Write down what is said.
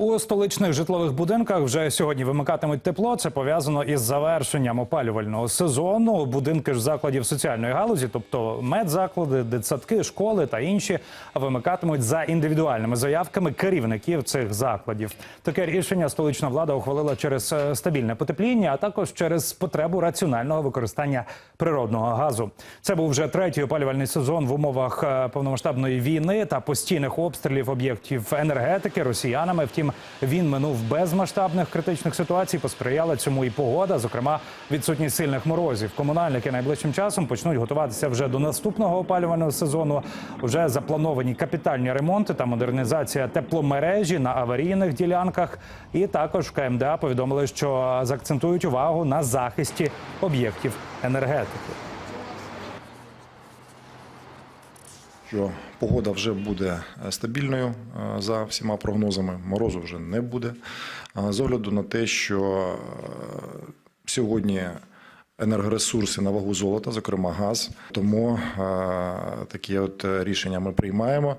У столичних житлових будинках вже сьогодні вимикатимуть тепло. Це пов'язано із завершенням опалювального сезону. Будинки ж закладів соціальної галузі, тобто медзаклади, дитсадки, школи та інші, вимикатимуть за індивідуальними заявками керівників цих закладів. Таке рішення столична влада ухвалила через е, стабільне потепління, а також через потребу раціонального використання природного газу. Це був вже третій опалювальний сезон в умовах е, повномасштабної війни та постійних обстрілів об'єктів енергетики росіянами. Втім, він минув без масштабних критичних ситуацій. Посприяла цьому і погода, зокрема відсутність сильних морозів. Комунальники найближчим часом почнуть готуватися вже до наступного опалювального сезону. Вже заплановані капітальні ремонти та модернізація тепломережі на аварійних ділянках. І також КМДА повідомили, що заакцентують увагу на захисті об'єктів енергетики. Що погода вже буде е, стабільною е, за всіма прогнозами, морозу вже не буде. З огляду на те, що е, сьогодні енергоресурси на вагу золота, зокрема газ, тому такі от рішення ми приймаємо.